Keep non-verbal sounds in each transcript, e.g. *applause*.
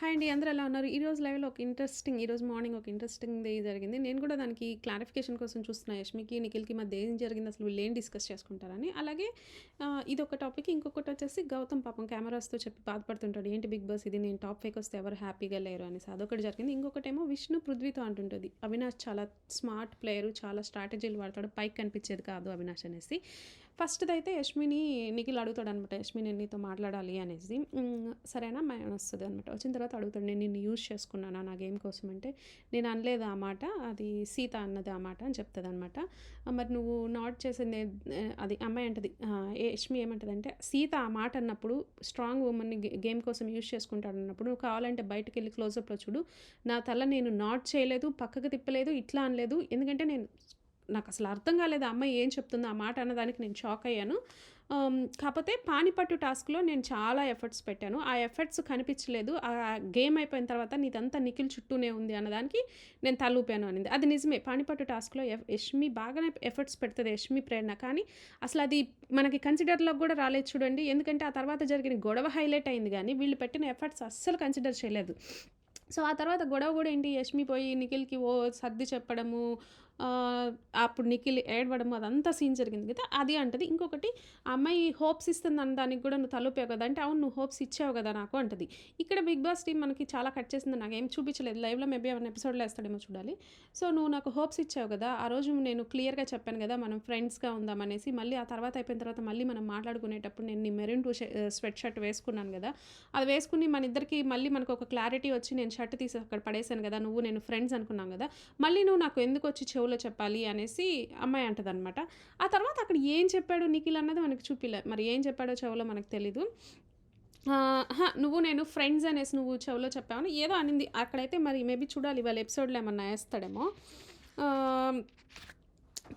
Hi అండి అందరూ ఎలా ఉన్నారు? ఈరోజు లైవ్లో ఒక ఇంట్రెస్టింగ్ ఈరోజు మార్నింగ్ ఒక ఇంట్రెస్టింగ్ డే జరిగింది. నేను కూడా దానికి క్లారిఫికేషన్ కోసం చూస్తున్నా యష్మికి నిఖిల్కి మధ్య ఏం జరిగింది అసలు వీళ్ళు ఏం డిస్కస్ చేసుకుంటారని. అలాగే ఇది ఒక టాపిక్ ఇంకొకటి వచ్చేసి గౌతమ్ పాపం కెమెరాస్తో చెప్పి బాధపడుతుంటాడు. ఏంటి బిగ్ బాస్ ఇది? నేను టాప్ ఫైక్ వస్తే ఎవరు హ్యాపీగా లేరు? అనేసి. అదొకటి జరిగింది. ఇంకొకటేమో విష్ణు పృథ్వీతో అంటుంటుంది. అవినాష్ చాలా స్మార్ట్ ప్లేయరు చాలా స్ట్రాటజీలు వాడతాడు. పైకి కనిపించేది కాదు అవినాష్ అనేసి. ఫస్ట్ది అయితే యష్మిని నిఖిల్ అడుగుతాడు అనమాట యష్మి నేను నీతో మాట్లాడాలి అనేసి. సరేనా మా వస్తుంది అనమాట వచ్చిన తర్వాత అడుగుతాడు నేను నిన్ను యూజ్ చేసుకున్నానా నా గేమ్ కోసం అంటే నేను అనలేదు ఆ మాట అది సీత అన్నది ఆ మాట అని చెప్తుంది అనమాట మరి నువ్వు నాట్ చేసింది అది అమ్మాయి అంటది ఏ యష్మి ఏమంటదంటే సీత ఆ మాట అన్నప్పుడు స్ట్రాంగ్ ఉమెన్ని గేమ్ కోసం యూజ్ చేసుకుంటాడు అన్నప్పుడు నువ్వు కావాలంటే బయటకు వెళ్ళి క్లోజప్లో చూడు నా తల నేను నాట్ చేయలేదు పక్కకు తిప్పలేదు ఇట్లా అనలేదు ఎందుకంటే నేను నాకు అసలు అర్థం కాలేదు ఆ అమ్మాయి ఏం చెప్తుందో ఆ మాట అన్నదానికి నేను షాక్ అయ్యాను. కాకపోతే పానిపట్టు టాస్క్లో నేను చాలా ఎఫర్ట్స్ పెట్టాను. ఆ ఎఫర్ట్స్ కనిపించలేదు. ఆ గేమ్ అయిపోయిన తర్వాత నీదంతా నిఖిల్ చుట్టూనే ఉంది అన్నదానికి నేను తలూపాను అనింది. అది నిజమే పానిపట్టు టాస్క్లో ఎఫ్ యష్మి బాగానే ఎఫర్ట్స్ పెడుతుంది యష్మి ప్రేరణ. కానీ అసలు అది మనకి కన్సిడర్లోకి కూడా రాలేదు చూడండి. ఎందుకంటే ఆ తర్వాత జరిగిన గొడవ హైలైట్ అయింది కానీ వీళ్ళు పెట్టిన ఎఫర్ట్స్ అస్సలు కన్సిడర్ చేయలేదు. సో ఆ తర్వాత గొడవ కూడా ఏంటి? యష్మి పోయి నిఖిల్కి ఓ సర్ది చెప్పడము అప్పుడు నిఖిల్ ఏడవడము అదంతా సీన్ జరిగింది. కదా అది అంటది. ఇంకొకటి అమ్మాయి హోప్స్ ఇస్తుంది అన్న దానికి కూడా నువ్వు తలుపావు కదా. అంటే అవును నువ్వు హోప్స్ ఇచ్చావు కదా నాకు అంటది. ఇక్కడ బిగ్ బాస్ టీం మనకి చాలా కట్ చేసింది. నాకు ఏం చూపించలేదు. లైవ్లో మేబీ ఏమైనా ఎపిసోడ్లో వేస్తాడేమో చూడాలి. సో నువ్వు నాకు హోప్స్ ఇచ్చావు కదా. ఆ రోజు నేను క్లియర్గా చెప్పాను కదా మనం ఫ్రెండ్స్గా ఉందామనేసి మళ్ళీ ఆ తర్వాత అయిపోయిన తర్వాత మళ్ళీ మనం మాట్లాడుకునేటప్పుడు నేను నీ మెరూన్ టూ స్వెట్ షర్ట్ వేసుకున్నాను కదా. అది వేసుకుని మన ఇద్దరికి మళ్ళీ మనకు ఒక క్లారిటీ వచ్చి నేను షర్ట్ తీసి అక్కడ పడేశాను కదా. నువ్వు నేను ఫ్రెండ్స్ అనుకున్నాం కదా. మళ్ళీ నువ్వు నాకు ఎందుకు వచ్చి చెవులు చెప్పాలి అనేసి అమ్మాయి అంటదనమాట ఆ తర్వాత అక్కడ ఏం చెప్పాడు నిఖిల్ అన్నది మనకి చూపిలే మరి ఏం చెప్పాడో చెవులో మనకు తెలీదు. నువ్వు నేను ఫ్రెండ్స్ అనేసి నువ్వు చెవులో చెప్పావని ఏదో అనింది. అక్కడైతే మరి మేబీ చూడాలి వాళ్ళ ఎపిసోడ్లో ఏమన్నా వేస్తాడేమో.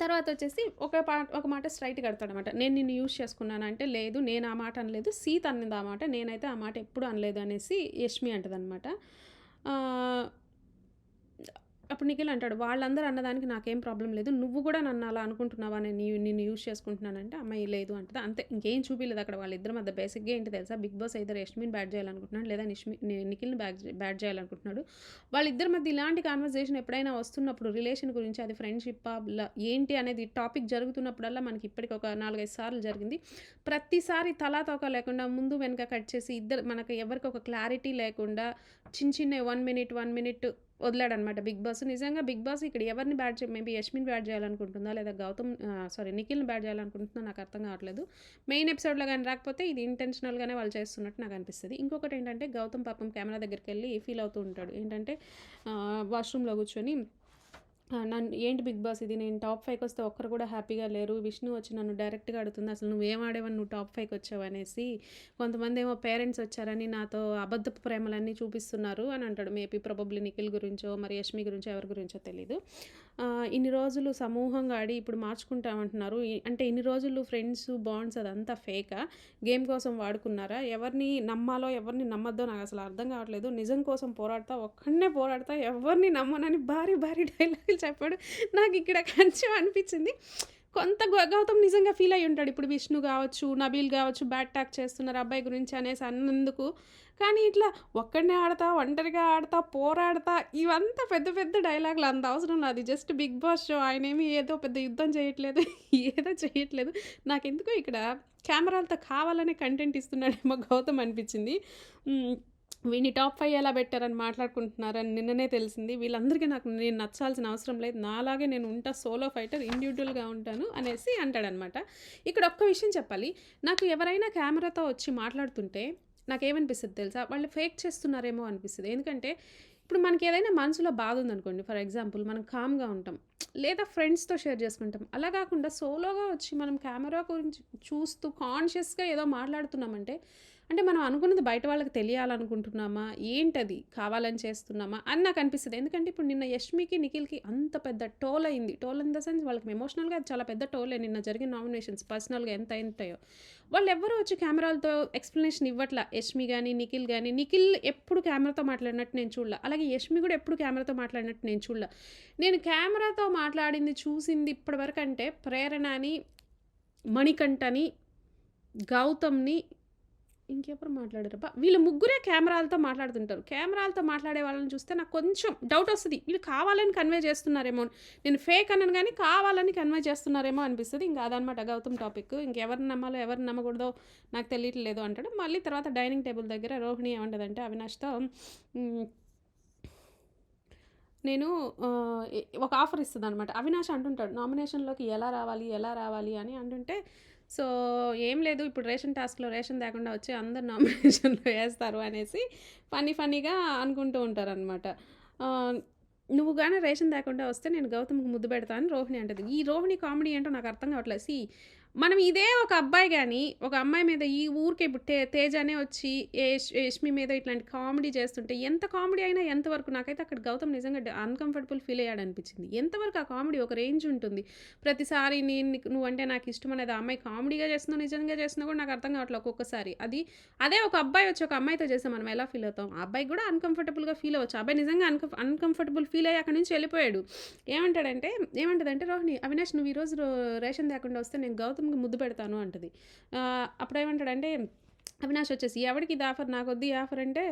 తర్వాత వచ్చేసి ఒక పాట ఒక మాట స్ట్రైట్ కడతాడనమాట నేను నిన్ను యూజ్ చేసుకున్నాను అంటే లేదు నేను ఆ మాట అనలేదు సీత అన్నది ఆ మాట నేనైతే ఆ మాట ఎప్పుడు అనలేదు అనేసి యష్మి అంటదనమాట అప్పుడు నిఖిల్ అంటాడు వాళ్ళందరూ అన్నదానికి నాకేం ప్రాబ్లం లేదు నువ్వు కూడా నన్ను అలా అనుకుంటున్నావా? నేను నిన్ను యూజ్ చేసుకుంటున్నానంటే అమ్మాయి లేదు అంటది. అంతే ఇంకేం చూపించలేదు అక్కడ వాళ్ళిద్దరి మధ్య. బేసిక్గా ఏంటి తెలుసా? బిగ్ బాస్ అయితే యష్మిన్ బ్యాట్ చేయాలనుకుంటున్నాడు లేదా నిష్మి నిఖిల్ని బ్యాట్ బ్యాట్ చేయాలనుకుంటున్నాడు. వాళ్ళిద్దరి మధ్య ఇలాంటి కాన్వర్జేషన్ ఎప్పుడైనా వస్తున్నప్పుడు రిలేషన్ గురించి అది ఫ్రెండ్షిప్ ఏంటి అనేది టాపిక్ జరుగుతున్నప్పుడల్లా మనకి ఇప్పటికి ఒక నాలుగైదు సార్లు జరిగింది. ప్రతిసారి తలా తోక లేకుండా ముందు వెనక కట్ చేసి ఇద్దరు మనకు ఎవరికి ఒక క్లారిటీ లేకుండా చిన్న చిన్న వన్ మినిట్ వన్ మినిట్ వదిలాడనమాట. బిగ్ బాస్ నిజంగా బిగ్ బాస్ ఇక్కడ ఎవరిని బ్యాట్ చే మేబీ యష్మిన్ బ్యాట్ చేయాలనుకుంటుందా లేదా గౌతమ్ సారీ నిఖిల్ని బ్యాట్ చేయాలనుకుంటుందో నాకు అర్థం కావట్లేదు. మెయిన్ ఎపిసోడ్లో కానీ రాకపోతే ఇది ఇంటెన్షనల్గానే వాళ్ళు చేస్తున్నట్టు నాకు అనిపిస్తుంది. ఇంకొకటి ఏంటంటే గౌతమ్ పాపం కెమెరా దగ్గరికి వెళ్ళి ఫీల్ అవుతూ ఉంటాడు. ఏంటంటే వాష్రూమ్లో కూర్చొని నన్ను ఏంటి బిగ్ బాస్ ఇది? నేను టాప్ ఫైవ్కి వస్తే ఒక్కరు కూడా హ్యాపీగా లేరు. విష్ణు వచ్చి నన్ను డైరెక్ట్గా అడుగుతుంది అసలు నువ్వేం ఆడేవని నువ్వు టాప్ ఫైవ్కి వచ్చావు? అనేసి. కొంతమంది ఏమో పేరెంట్స్ వచ్చారని నాతో అబద్ధపు ప్రేమలన్నీ చూపిస్తున్నారు అని అంటాడు. మేబీ ప్రాబబ్లీ నిఖిల్ గురించో మరి యష్మి గురించో ఎవరి గురించో తెలీదు. ఇన్ని రోజులు సమూహంగా ఆడి ఇప్పుడు మార్చుకుంటామంటున్నారు. అంటే ఇన్ని రోజులు ఫ్రెండ్స్ బాండ్స్ అదంతా ఫేకా? గేమ్ కోసం వాడుకున్నారా? ఎవరిని నమ్మాలో ఎవరిని నమ్మద్దో నాకు అసలు అర్థం కావట్లేదు. నిజం కోసం పోరాడతా ఒక్కడనే పోరాడతా ఎవరిని నమ్మనని భారీ భారీ డైలాగులు చెప్పాడు. నాకు ఇక్కడ కొంచెం అనిపించింది. కొంత గౌతమ్ నిజంగా ఫీల్ అయి ఉంటాడు. ఇప్పుడు విష్ణు కావచ్చు నబీల్ కావచ్చు బ్యాట్ టాక్ చేస్తున్నారు అబ్బాయి గురించి అనేసి అన్నందుకు. కానీ ఇట్లా ఒక్కడనే ఆడతా ఒంటరిగా ఆడతా పోరాడతా ఇవంతా పెద్ద పెద్ద డైలాగులు అంత అవసరం లేదు జస్ట్ బిగ్ బాస్ షో ఆయన ఏమి ఏదో పెద్ద యుద్ధం చేయట్లేదు. *laughs* ఏదో చేయట్లేదు. నాకెందుకో ఇక్కడ కెమెరాలతో కావాలనే కంటెంట్ ఇస్తున్నాడేమో గౌతమ్ అనిపించింది. వీని టాప్ ఫైవ్ ఎలా పెట్టారని మాట్లాడుకుంటున్నారని నిన్ననే తెలిసింది. వీళ్ళందరికీ నాకు నేను నచ్చాల్సిన అవసరం లేదు. నాలాగే నేను ఉంటా సోలో ఫైటర్ ఇండివిజువల్గా ఉంటాను అనేసి అంటాడనమాట. ఇక్కడ ఒక్క విషయం చెప్పాలి. నాకు ఎవరైనా కెమెరాతో వచ్చి మాట్లాడుతుంటే నాకేమనిపిస్తుంది తెలుసా? వాళ్ళు ఫేక్ చేస్తున్నారేమో అనిపిస్తుంది. ఎందుకంటే ఇప్పుడు మనకి ఏదైనా మనసులో బాధ ఉందనుకోండి. ఫర్ ఎగ్జాంపుల్ మనం కామ్గా ఉంటాం లేదా ఫ్రెండ్స్తో షేర్ చేసుకుంటాం. అలా కాకుండా సోలోగా వచ్చి మనం కెమెరా గురించి చూస్తూ కాన్షియస్గా ఏదో మాట్లాడుతున్నామంటే అంటే మనం అనుకున్నది బయట వాళ్ళకి తెలియాలనుకుంటున్నామా? ఏంటది? కావాలని చేస్తున్నామా? అని నాకు అనిపిస్తుంది. ఎందుకంటే ఇప్పుడు నిన్న యష్మికి నిఖిల్కి అంత పెద్ద టోల్ అయింది. టోల్ ఇన్ ద సెన్స్ వాళ్ళకి ఎమోషనల్గా అది చాలా పెద్ద టోలే. నిన్న జరిగిన నామినేషన్స్ పర్సనల్గా ఎంత ఉంటాయో వాళ్ళు ఎవ్వరూ వచ్చి కెమెరాలతో ఎక్స్ప్లెనేషన్ ఇవ్వట్లా. యష్మి కానీ నిఖిల్ కానీ నిఖిల్ ఎప్పుడు కెమెరాతో మాట్లాడినట్టు నేను చూడలే. అలాగే యష్మి కూడా ఎప్పుడు కెమెరాతో మాట్లాడినట్టు నేను చూడలే. నేను కెమెరాతో మాట్లాడింది చూసింది ఇప్పటివరకు అంటే ప్రేరణని మణికంఠని గౌతమ్ని ఇంకెప్పుడు మాట్లాడారబ్బా! వీళ్ళు ముగ్గురే కెమెరాలతో మాట్లాడుతుంటారు. కెమెరాలతో మాట్లాడే వాళ్ళని చూస్తే నాకు కొంచెం డౌట్ వస్తుంది వీళ్ళు కావాలని కన్వే చేస్తున్నారేమో నేను ఫేక్ అనను కానీ కావాలని కన్వే చేస్తున్నారేమో అనిపిస్తుంది ఇంకా అదనమాట గౌతమ్ టాపిక్. ఇంకెవరిని నమ్మాలో, ఎవరిని నమ్మకూడదో నాకు తెలియట్లేదు అంటాడు. మళ్ళీ తర్వాత డైనింగ్ టేబుల్ దగ్గర రోహిణి ఏమంటదంటే అవినాష్‌తో నేను ఒక ఆఫర్ ఇస్తదనమాట. అవినాష్ అంటుంటాడు నామినేషన్‌లోకి ఎలా రావాలి, ఎలా రావాలి అని అంటుంటే, సో, ఏం లేదు ఇప్పుడు రేషన్ టాస్క్‌లో రేషన్ తేకుండా వచ్చి అందరు నామినేషన్‌లో వేస్తారు అనేసి ఫనీ ఫనీగా అనుకుంటూ ఉంటారనమాట. నువ్వు కానీ రేషన్ తేకుండా వస్తే నేను గౌతమ్‌కి ముద్దు పెడతాను రోహిణి అంటది. ఈ రోహిణి కామెడీ ఏంటో నాకు అర్థం కావట్లేదు. సి మనం ఇదే ఒక అబ్బాయి కానీ ఒక అమ్మాయి మీద ఈ ఊరికే ఇప్పుడు తే తేజనే వచ్చి యష్మి మీద ఇట్లాంటి కామెడీ చేస్తుంటే ఎంత కామెడీ అయినా ఎంతవరకు నాకైతే అక్కడ గౌతమ్ నిజంగా అన్‌కంఫర్టబుల్ ఫీల్ అయ్యాడనిపించింది. ఎంతవరకు ఆ కామెడీ ఒక రేంజ్ ఉంటుంది. ప్రతిసారి నేను నువ్వు నువ్వంటే నాకు ఇష్టం అనేది ఆ అమ్మాయి కామెడీగా చేస్తుందో, నిజంగా చేస్తుందో కూడా నాకు అర్థం కావట్లేదు ఒక్కొక్కసారి. అది అదే ఒక అబ్బాయి వచ్చి ఒక అమ్మాయితో చేస్తే మనం ఎలా ఫీల్ అవుతాం? ఆ అబ్బాయికి కూడా అన్‌కంఫర్టబుల్‌గా ఫీల్ అవ్వచ్చు. అబ్బాయి నిజంగా అన్‌కంఫ అన్‌కంఫర్టబుల్ ఫీల్ అయ్యి అక్కడి నుంచి వెళ్ళిపోయాడు. ఏమంటాడంటే ఏమంటదంటే రోహిణి, "అవినాష్ నువ్వు ఈరోజు రేషన్ తేకుండా వస్తే నేను గౌతమ్‌కి ముద్దు పెడతాను" అంటది. అప్పుడేమంటాడంటే అవినాష్ వచ్చేసి, ఎవరికి ఇది ఆఫర్? నాకొద్దు ఈ ఆఫర్" అంటే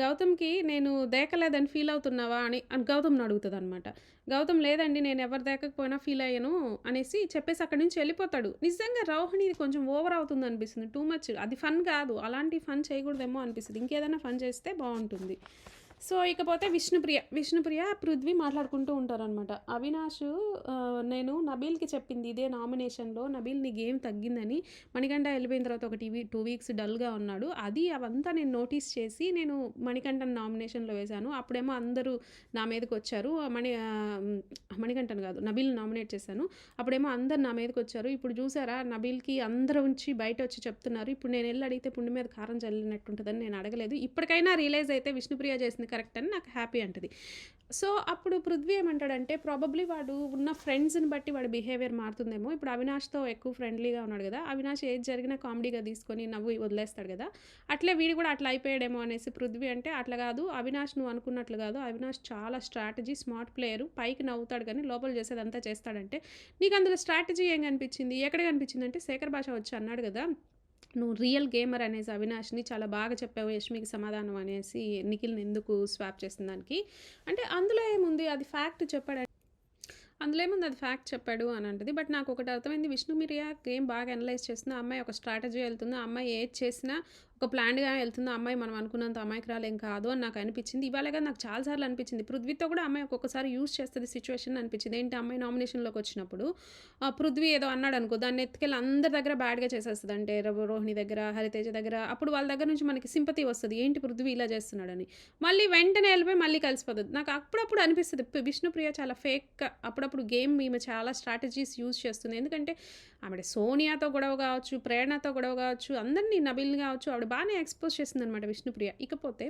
గౌతమ్‌కి నేను దేకలేదని ఫీల్ అవుతున్నావా అని అని గౌతమ్‌ని అనమాట గౌతమ్ లేదండి నేను ఎవరు దేకకపోయినా ఫీల్ అయ్యాను అనేసి చెప్పేసి అక్కడి నుంచి వెళ్ళిపోతాడు. నిజంగా రోహిణి ఇది కొంచెం ఓవర్ అవుతుంది అనిపిస్తుంది టూ మచ్. అది ఫన్ కాదు. అలాంటి ఫన్ చేయకూడదేమో అనిపిస్తుంది ఇంకేదైనా ఫన్ చేస్తే బాగుంటుంది సో, ఇకపోతే విష్ణుప్రియ. విష్ణుప్రియ, పృథ్వీ మాట్లాడుకుంటూ ఉంటారనమాట. అవినాష్ నేను నబీల్‌కి చెప్పింది ఇదే నామినేషన్‌లో నబీల్ నీ గేమ్ తగ్గిందని. మణికంఠ వెళ్ళిపోయిన తర్వాత ఒక టీవీ టూ వీక్స్ డల్‌గా ఉన్నాడు. అది అవంతా నేను నోటీస్ చేసి నేను మణికంఠన్ నామినేషన్‌లో వేశాను. అప్పుడేమో అందరూ నా మీదకి వచ్చారు మణి మణికంఠన్ కాదు నబీల్ నామినేట్ చేశాను. అప్పుడేమో అందరు నా మీదకి వచ్చారు ఇప్పుడు చూసారా నబీల్‌కి అందరూ ఉంచి బయట వచ్చి చెప్తున్నారు. ఇప్పుడు నేను వెళ్ళి అడిగితే పుండి మీద కారం చల్లినట్టుంటుందని నేను అడగలేదు. ఇప్పటికైనా రియలైజ్ అయితే విష్ణుప్రియ చేసింది కరెక్ట్ అని నాకు హ్యాపీ అంటది. సో, అప్పుడు పృథ్వీ ఏమంటాడంటే ప్రాబబ్లీ వాడు ఉన్న ఫ్రెండ్స్‌ని బట్టి వాడి బిహేవియర్ మారుతుందేమో. ఇప్పుడు అవినాష్‌తో ఎక్కువ ఫ్రెండ్లీగా ఉన్నాడు కదా! అవినాష్ ఏది జరిగినా కామెడీగా తీసుకొని నవ్వి వదిలేస్తాడు కదా! అట్లే వీడు కూడా అట్లా అయిపోయాడేమో అనేసి పృథ్వీ అంటే, అట్లా కాదు అవినాష్ నువ్వు అనుకున్నట్లు కాదు. అవినాష్ చాలా స్ట్రాటజీ, స్మార్ట్ ప్లేయరు. పైకి నవ్వుతాడు కానీ లోపల చేసేదంతా చేస్తాడంటే, నీకు అందులో స్ట్రాటజీ ఏం కనిపించింది? ఎక్కడ కనిపించింది అంటే శేఖర్ భాష వచ్చి అన్నాడు కదా! నువ్వు రియల్ గేమర్ అనేసి అవినాష్‌ని చాలా బాగా చెప్పావు యష్మికి సమాధానం అనేసి నిఖిల్‌ని ఎందుకు స్వాప్ చేసిన దానికి. అంటే అందులో ఏముంది అది ఫ్యాక్ట్ చెప్పాడు. అందులో ఏముంది అది ఫ్యాక్ట్ చెప్పాడు అని అంటది. బట్ నాకు ఒకటి అర్థమైంది విష్ణుప్రియ గేమ్ బాగా అనలైజ్ చేస్తుంది. అమ్మాయి ఒక స్ట్రాటజీ వెళ్తుంది. అమ్మాయి ఏది చేసినా ఒక ప్లాన్డ్‌గా వెళ్తుందో అమ్మాయి మనం అనుకున్నంత అమ్మాయికి అమాయకురాలేం కాదు అని నాకు అనిపించింది. ఇవాళగా నాకు చాలా సార్లు అనిపించింది. పృథ్వీతో కూడా అమ్మాయి ఒక్కొక్కసారి యూజ్ చేస్తుంది సిచ్యువేషన్ అనిపించింది. ఏంటి అమ్మాయి నామినేషన్‌లోకి వచ్చినప్పుడు పృథ్వీ ఏదో అన్నాడు అనుకో దాన్ని ఎత్తుకెళ్ళి అందరి దగ్గర బ్యాడ్‌గా చేసేస్తుంది అంటే రోహిణి దగ్గర, హరితేజ దగ్గర అప్పుడు వాళ్ళ దగ్గర నుంచి మనకి సింపతి వస్తుంది ఏంటి పృథ్వీ ఇలా చేస్తున్నాడని. మళ్ళీ వెంటనే వెళ్ళిపోయి మళ్ళీ కలిసిపోతుంది నాకు అప్పుడప్పుడు అనిపిస్తుంది విష్ణుప్రియ చాలా ఫేక్ అప్పుడప్పుడు గేమ్ ఈమె చాలా స్ట్రాటజీస్ యూజ్ చేస్తుంది. ఎందుకంటే ఆవిడ సోనియాతో గొడవ కావచ్చు, ప్రేరణతో గొడవ కావచ్చు, అందరిని నబిల్ కావచ్చు ఆవిడ బాగానే ఎక్స్‌పోజ్ చేసిందనమాట విష్ణుప్రియ. ఇకపోతే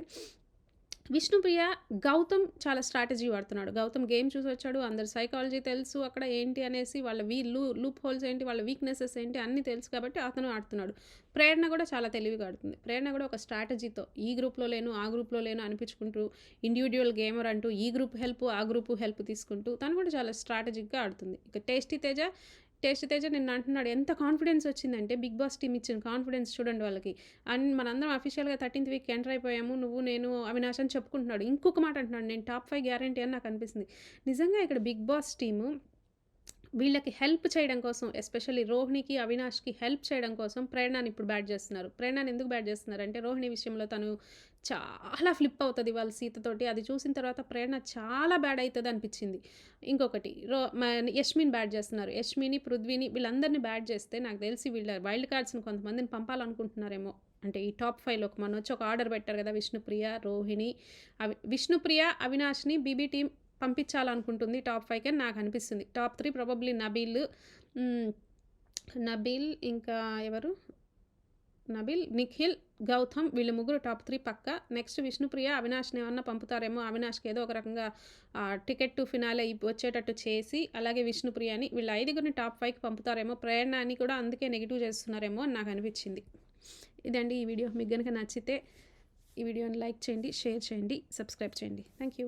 విష్ణుప్రియ గౌతమ్ చాలా స్ట్రాటజీ వాడుతున్నాడు. గౌతమ్ గేమ్ చూసి వచ్చాడు అందరి సైకాలజీ తెలుసు. అక్కడ ఏంటి అనేసి వాళ్ళ వీ లూ లూప్ హోల్స్ ఏంటి, వాళ్ళ వీక్‌నెసెస్ ఏంటి అన్నీ తెలుసు కాబట్టి అతను ఆడుతున్నాడు. ప్రేరణ కూడా చాలా తెలివిగా ఆడుతుంది. ప్రేరణ కూడా ఒక స్ట్రాటజీతో ఈ గ్రూప్‌లో లేను, ఆ గ్రూప్‌లో లేను అనిపించుకుంటూ ఇండివిడ్యువల్ గేమర్ అంటూ ఈ గ్రూప్ హెల్ప్, ఆ గ్రూప్ హెల్ప్ తీసుకుంటూ తను కూడా చాలా స్ట్రాటజిక్‌గా ఆడుతుంది. ఇక టేస్టీ తేజ టేస్ట్ తేజ నిన్న అంటున్నాడు ఎంత కాన్ఫిడెన్స్ వచ్చిందంటే బిగ్ బాస్ టీమ్ ఇచ్చిన కాన్ఫిడెన్స్ చూడండి వాళ్ళకి. అండ్ మనందరం అఫీషియల్‌గా థర్టీన్త్ వీక్ ఎంటర్ అయిపోయాము. నువ్వు, నేను, అవినాష్ అని చెప్పుకుంటున్నాడు. ఇంకొక మాట అంటున్నాడు నేను టాప్ ఫైవ్ గ్యారంటీ అని నాకు అనిపిస్తుంది. నిజంగా ఇక్కడ బిగ్ బాస్ టీము వీళ్ళకి హెల్ప్ చేయడం కోసం ఎస్పెషల్లీ రోహిణికి, అవినాష్‌కి హెల్ప్ చేయడం కోసం ప్రేరణని ఇప్పుడు బ్యాట్ చేస్తున్నారు. ప్రేరణని ఎందుకు బ్యాట్ చేస్తున్నారంటే రోహిణి విషయంలో తను చాలా ఫ్లిప్ అవుతుంది వాళ్ళ సీతతోటి. అది చూసిన తర్వాత ప్రేరణ చాలా బ్యాడ్ అవుతుంది అనిపించింది. ఇంకొకటి రో మ యష్మిని బ్యాడ్ చేస్తున్నారు. యష్మిని, పృథ్వీని వీళ్ళందరిని బ్యాడ్ చేస్తే నాకు తెలిసి వీళ్ళ వైల్డ్ కార్డ్స్‌ని కొంతమందిని పంపాలనుకుంటున్నారేమో. అంటే ఈ టాప్ 5లోకి వచ్చి ఒక ఆర్డర్ పెట్టారు కదా! విష్ణుప్రియ, రోహిణి, అవి విష్ణుప్రియ, అవినాష్‌ని బీబీ టీం పంపించాలనుకుంటుంది టాప్ ఫైవ్కి అని నాకు అనిపిస్తుంది. Top three probably Nabeel Nabeel ఇంకా ఎవరు? నబీల్, నిఖిల్, గౌతమ్ వీళ్ళు ముగ్గురు టాప్ త్రీ పక్క నెక్స్ట్ విష్ణుప్రియ, అవినాష్‌ని ఏమన్నా పంపుతారేమో. అవినాష్‌కి ఏదో ఒక రకంగా టికెట్ టు ఫినాలే వచ్చేటట్టు చేసి అలాగే విష్ణుప్రియని వీళ్ళు ఐదుగురిని టాప్ ఫైవ్కి పంపుతారేమో. ప్రేరణని కూడా అందుకే నెగిటివ్ చేస్తున్నారేమో అని నాకు అనిపించింది. ఇదండి ఈ వీడియో. మీకు కనుక నచ్చితే ఈ వీడియోని లైక్ చేయండి, షేర్ చేయండి, సబ్స్క్రైబ్ చేయండి. Thank you.